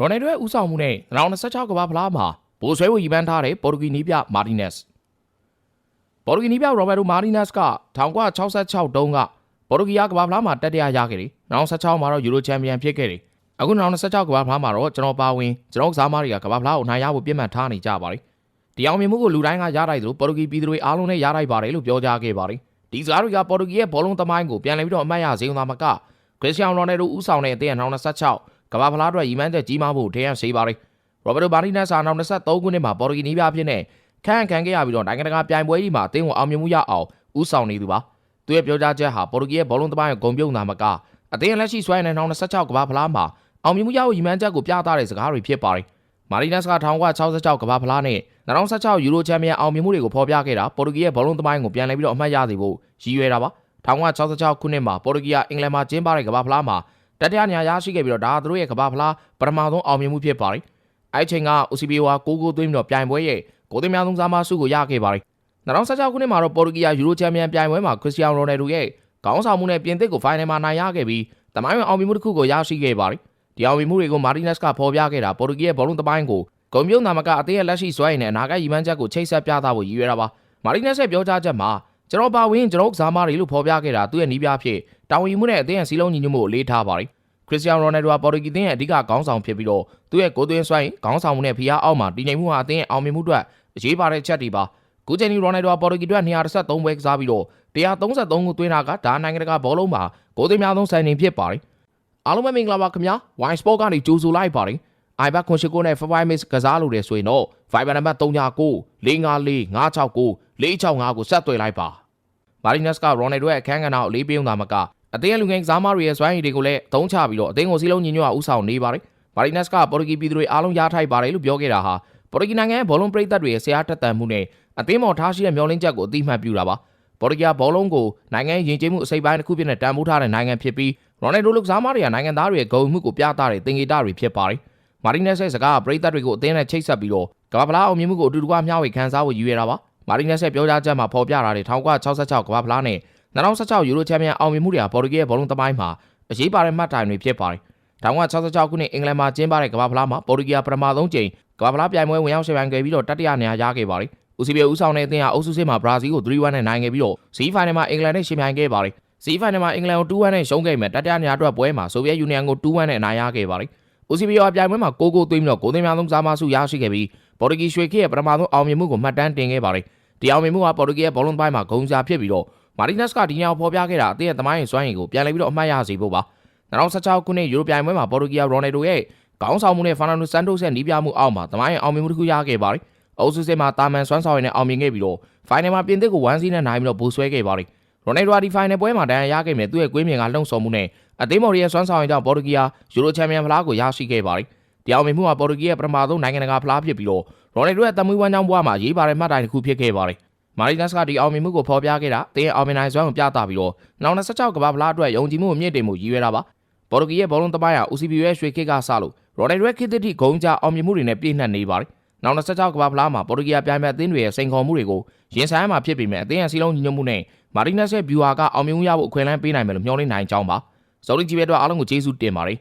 ရိုနယ်ဒိုရဲ့ဦးဆောင်မှုနဲ့2026ကမ္ဘာဖလားမှာဘိုးဆွဲဝရီပန်းထားတဲ့ပေါ်တူဂီနီးပြမာတီနက်စ်ပေါ်တူဂီနီးပြရိုဘယ်တိုမာတီနက်စ်က1966တုန်းကပေါ်တူဂီကကမ္ဘာဖလားမှာတက်တရားရခဲ့တယ်2016မှာတော့ယူရိုချန်ပီယံဖြစ်ခဲ့တယ်အခု2026ကမ္ဘာဖလားမှာတော့ကျွန်တော်ပါဝင်ကျွန်တော်ကစားမတွေကကမ္ဘာဖလားကိုနိုင်ရဖို့ပြည့်မှတ်ထားနေကြပါတယ်ဒီအောင်မြင်မှုကိုလူတိုင်းကရတိုက်သလိုပေါ်တူဂီပြည်သူတွေအားလုံးနဲ့ရတိုက်ပါတယ်လို့ပြောကြားခဲ့ပါတယ်ဒီစကားတွေကပေါ်တူဂီရဲ့ဘောလုံးသမိုင်းကိုပြန်လည်ပြီးတော့အမှတ်ရစေုံသာမကခရစ္စတီယာနိုရိုနယ်ဒိုဦးဆောင်တဲ့အသင်း2026 ကမ္ဘာဖလားအတွက်ရည်မှန်းချက်ကြီးမားဖို့ထည့်ရစေပါတယ်ရောဘတ်တိုဘာနီနက်စ်ဟာနောက်23ခုနှစ်မှာပေါ်တူဂီနီးပြအဖြစ်နဲ့ခန့်ခံခဲ့ရပြီးတော့နိုင်ငံတကာပြိုင်ပွဲကြီးမှာအသင်းကိုအောင်မြင်မှုရအောင်ဦးဆောင်နေသူပါသူရဲ့ပြောကြားချက်ဟာပေါ်တူဂီရဲ့ဘောလုံးသမိုင်းကိုဂုဏ်ပြုံသာမကအသင်းလက်ရှိဆွဲနေတဲ့2026ကမ္ဘာဖလားမှာအောင်မြင်မှုရဖို့ရည်မှန်းချက်ကိုပြသတဲ့စကားတွေဖြစ်ပါတယ်မာရီနက်စ်က1966ကမ္ဘာဖလားနဲ့2016ယူရိုချန်ပီယံအောင်မြင်မှုတွေကိုဖော်ပြခဲ့တာပေါ်တူဂီရဲ့ဘောလုံးသမိုင်းကိုပြန်လည်ပြီးတော့အမှတ်ရစေဖို့ရည်ရွယ်တာပါ1966ခုနှစ်မှာပေါ်တူဂီကအင်္ဂလန်မှာကျင်းပတဲ့ကမ္ဘာဖလားမှာ တတိယနေရာရရှိခဲ့ပြီးတော့ဒါကသူတို့ရဲ့ကမ္ဘာဖလားပထမဆုံးအောင်မြင်မှုဖြစ်ပါတယ်အဲ့ချိန်က OCBO က6ဂိုးသွင်းပြီးတော့ပြိုင်ပွဲရဲ့ဂိုးသွင်းများဆုံးစားမဆုကိုရခဲ့ပါတယ်2016ခုနှစ်မှာတော့ပေါ်တူဂီကယူရိုချန်ပီယံပြိုင်ပွဲမှာခရစ္စတီယာနိုရိုနယ်ဒိုရဲ့ခေါင်းဆောင်မှုနဲ့ပြင်သစ်ကိုဖိုင်နယ်မှာနိုင်ရခဲ့ပြီးတမိုင်းဝင်အောင်မြင်မှုတစ်ခုကိုရရှိခဲ့ပါတယ်ဒီအောင်မြင်မှုတွေကိုမာတီနက်စ်ကဖော်ပြခဲ့တာပေါ်တူဂီရဲ့ဘောလုံးသမိုင်းကိုဂုံပြုံးနာမကအသေးရဲ့လက်ရှိစွဲရည်နဲ့အနာဂတ်ရည်မှန်းချက်ကိုချိတ်ဆက်ပြသဖို့ရည်ရွယ်တာပါမာတီနက်စ်ရဲ့ပြောကြားချက်မှာ ကျွန်တော်ပါဝင်ကျွန်တော်ကစားမတွေလို့ဖော်ပြခဲ့တာသူ့ရဲ့နီးပြဖြစ်တာဝန်ယူမှုနဲ့အသင်းရဲ့စီးလုံးညီညွတ်မှုကိုလေးထားပါတယ်ခရစ္စတီယာနိုရိုနယ်ဒိုကပေါ်တူဂီသင်းရဲ့အဓိကခေါင်းဆောင်ဖြစ်ပြီးတော့သူ့ရဲ့ကိုယ်သွင်းစွိုင်းခေါင်းဆောင်မှုနဲ့ဖိအားအောက်မှာတည်ငြိမ်မှုဟာအသင်းရဲ့အောင်မြင်မှုအတွက်အရေးပါတဲ့ချက်တွေပါကူချန်နီရိုနယ်ဒိုကပေါ်တူဂီအတွက်233ပွဲကစားပြီးတော့133ခုသွင်းတာကဒါနိုင်ငံတကာဘောလုံးမှာကိုယ်သွင်းများဆုံးစံချိန်ဖြစ်ပါတယ်အားလုံးပဲမင်္ဂလာပါခင်ဗျာ Wine Sport ကနေကြိုဆိုလိုက်ပါတယ် iBack ခွန်ရှိကိုနဲ့ Five Miss ကစားလို့တယ်ဆိုရင်တော့ Viber နံပါတ်39 454 569 465ကိုဆက်သွယ်လိုက်ပါမာရီနက်စ်ကရိုနယ်ဒိုရဲ့အခန်းကဏ္ဍကိုလေးပြုံးတာမကအသင်းရဲ့လူငယ်ကစားမတွေရဲ့စွမ်းရည်တွေကိုလည်းအသုံးချပြီးတော့အသင်းကိုစီးလုံးညီညွတ်အောင်ဦးဆောင်နေပါတယ်မာရီနက်စ်ကပေါ်တူဂီပြည်သူတွေအားလုံးရားထိုက်ပါတယ်လို့ပြောခဲ့တာဟာပေါ်တူဂီနိုင်ငံရဲ့ဘောလုံးပရိသတ်တွေရဲ့ဆရာတက်တန်မှုနဲ့အသင်းပေါ်ထားရှိတဲ့မျှော်လင့်ချက်ကိုအတိအမှတ်ပြုတာပါပေါ်တူဂီကဘောလုံးကိုနိုင်ငံရဲ့ယဉ်ကျေးမှုအစိပ်ပိုင်းတစ်ခုဖြစ်နဲ့တန်ဖိုးထားတဲ့နိုင်ငံဖြစ်ပြီးရိုနယ်ဒိုလူကစားမတွေကနိုင်ငံသားတွေရဲ့ဂုဏ်မှုကိုပြသတဲ့သင်္ကေတတွေဖြစ်ပါတယ် မာရီနက်စ်ရဲ့စကားကပရိသတ်တွေကိုအသင်းနဲ့ချိတ်ဆက်ပြီးတော့ကမ္ဘာဖလားအောင်မြင်မှုကိုအတူတကွမျှဝေခန်းစားဖို့ရည်ရွယ်တာပါမာရီနက်စ်ရဲ့ပြောကြားချက်မှာဖော်ပြတာတွေ1966ကမ္ဘာဖလားနဲ့2016ယူရိုချန်ပီယံအောင်မြင်မှုတွေဟာပေါ်တူဂီရဲ့ဘောလုံးသမိုင်းမှာအရေးပါတဲ့မှတ်တိုင်တွေဖြစ်ပါတယ်1966ခုနှစ်အင်္ဂလန်မှာကျင်းပတဲ့ကမ္ဘာဖလားမှာပေါ်တူဂီကပထမဆုံးကြိမ်ကမ္ဘာဖလားပြိုင်ပွဲဝင်ရောက်ရှင်ပြိုင်ခဲ့ပြီးတော့တတိယနေရာရခဲ့ပါတယ်ဦးစီးပြေဦးဆောင်တဲ့အသင်းဟာအုပ်စုစစ်မှာဘရာဇီးကို3-1နဲ့နိုင်ခဲ့ပြီးတော့စီးဖိုင်နယ်မှာအင်္ဂလန်နဲ့ရှင်ပြိုင်ခဲ့ပါတယ်စီးဖိုင်နယ်မှာအင်္ဂလန်ကို2-1နဲ့ရှုံးခဲ့မယ်တတိယနေရာအတွက်ပွဲမှာဆိုဗီယက်ယူနီယံကို2-1နဲ့အနိုင်ရခဲ့ပါတယ် ဦးစီးပြေကပြိုင်ပွဲမှာ6ဂိုးသွင်းပြီးတော့ဂိုးသွင်းများဆုံးစားမဆုရရှိခဲ့ပြီးပေါ်တူဂီရွှေခေတ်ရဲ့ပထမဆုံးအောင်မြင်မှုကိုမှတ်တမ်းတင်ခဲ့ပါတယ်ဒီအောင်မြင်မှုကပေါ်တူဂီရဲ့ဘောလုံးပိုင်းမှာဂုဏ်စားဖြစ်ပြီးတော့မာတီနက်စ်ကဒီညောင်ဖော်ပြခဲ့တာအသင်းရဲ့သမိုင်းရင်စွမ်းရည်ကိုပြန်လည်ပြီးတော့အမှတ်ရစေဖို့ပါ2016ခုနှစ်ယူရိုပြိုင်ပွဲမှာပေါ်တူဂီကရိုနယ်ဒိုရဲ့ခေါင်းဆောင်မှုနဲ့ဖာနာနိုဆန်တိုစ်ရဲ့နီးပြမှုအောက်မှာသမိုင်းရင်အောင်မြင်မှုတစ်ခုရခဲ့ပါတယ်အုပ်စုစစ်မှာတာမန်စွမ်းဆောင်ရည်နဲ့အောင်မြင်ခဲ့ပြီးတော့ဖိုင်နယ်မှာပြင်သစ်ကို1-0နဲ့နိုင်ပြီးတော့ဘူဆွဲခဲ့ပါတယ် ရိုနယ်ဒိုဒီဖိုင်နယ်ပွဲမှာဒဏ်ရာရခဲ့မြဲသူ့ရဲ့ကွင်းမြင်ကလှုံ့ဆော်မှုနဲ့အသင်းမော်ရီရဲ့စွမ်းဆောင်ရည်ကြောင့်ပေါ်တူဂီကယူရိုချန်ပီယံဖလားကိုရရှိခဲ့ပါတယ်ဒီအောင်မြင်မှုကပေါ်တူဂီရဲ့ပထမဆုံးနိုင်ငံတကာဖလားဖြစ်ပြီးတော့ရိုနယ်ဒိုရဲ့တမွေးဝမ်းကြောင်းဘွားမှာရေးပါတဲ့မှတ်တိုင်တစ်ခုဖြစ်ခဲ့ပါတယ်မာရီနက်စ်ကဒီအောင်မြင်မှုကိုဖော်ပြခဲ့တာတင်းအောင်မြင်နိုင်စွမ်းကိုပြသပြီးတော့နောက်26ကမ္ဘာဖလားအတွက်ယုံကြည်မှုကိုမြင့်တင်မှုရည်ရွယ်တာပါပေါ်တူဂီရဲ့ဘောလုံးသမိုင်းဟာ UCB ရဲ့ရွှေခေတ်ကစလို့ရိုနယ်ဒိုရဲ့ခေတ်သစ်ထိဂုံးကြအောင်မြင်မှုတွေနဲ့ပြည့်နှက်နေပါတယ် နောက်26ကမ္ဘာဖလားမှာပေါ်တူဂီကပြိုင်ပွဲအသင်းတွေရဲ့စိန်ခေါ်မှုတွေကိုရင်ဆိုင်မှာဖြစ်ပေမဲ့အသင်းရဲ့စီးလုံးညီညွတ်မှုနဲ့မာရီနက်စ်ရဲ့ဗျူဟာကအောင်မြင်မှုရဖို့အခွင့်အလမ်းပေးနိုင်မယ်လို့မျှော်လင့်နိုင်ကြောင်းပါဇော်လီဂျီဘဲတို့အားလုံးကိုကျေးဇူးတင်ပါတယ်